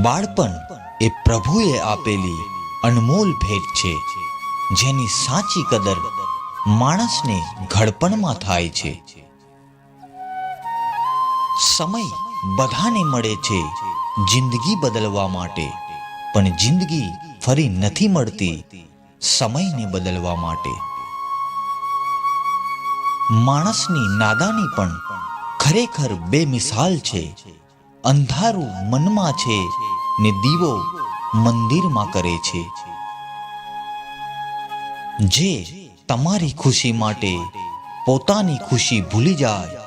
બાળપણ એ પ્રભુએ આપેલી અનમોલ ભેટ છે, જેની સાચી કદર માણસને ઘડપણમાં થાય છે. સમય બધાને મળે છે જિંદગી બદલવા માટે, પણ જિંદગી ફરી નથી મળતી સમયને બદલવા માટે. માણસની નાદાની પણ ખરેખર બેમિસાલ છે. અંધારું મનમાં છે ને દીવો મંદિરમાં કરે છે. જે તમારી ખુશી માટે પોતાની ખુશી ભૂલી જાય,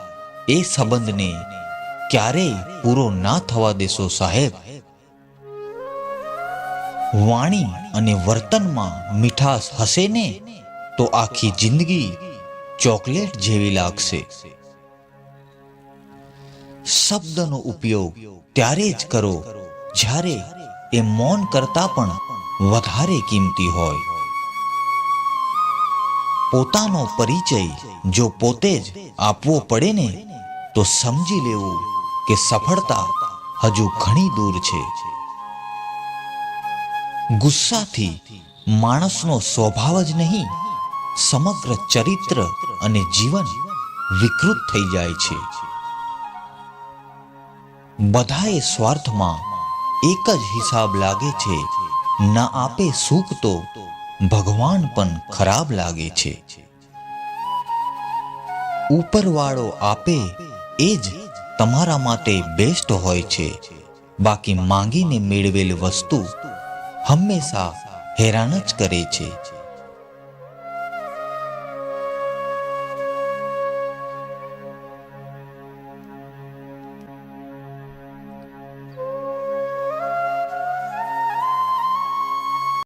એ સંબંધને ક્યારેય પૂરો ના થવા દેશો સાહેબ. વાણી અને વર્તનમાં મીઠાશ હશે ને, તો આખી જિંદગી ચોકલેટ જેવી લાગશે. શબ્દનો ઉપયોગ ત્યારે જ કરો જ્યારે એ મૌન કરતા પણ વધારે કિંમતી હોય. પોતાનો પરિચય જો પોતે જ આપવો પડે ને, તો સમજી લેવું કે સફળતા હજુ ઘણી દૂર છે. ગુસ્સાથી માણસનો સ્વભાવ જ નહીં, સમગ્ર ચરિત્ર અને જીવન વિકૃત થઈ જાય છે. બધાએ સ્વાર્થમાં એક જ હિસાબ લાગે છે, ના આપે સુખ તો ભગવાન પણ ખરાબ લાગે છે. ઉપરવાળો આપે એ જ તમારા માટે બેસ્ટ હોય છે. બાકી માંગીને મેળવેલ વસ્તુ હંમેશા હેરાન જ કરે છે.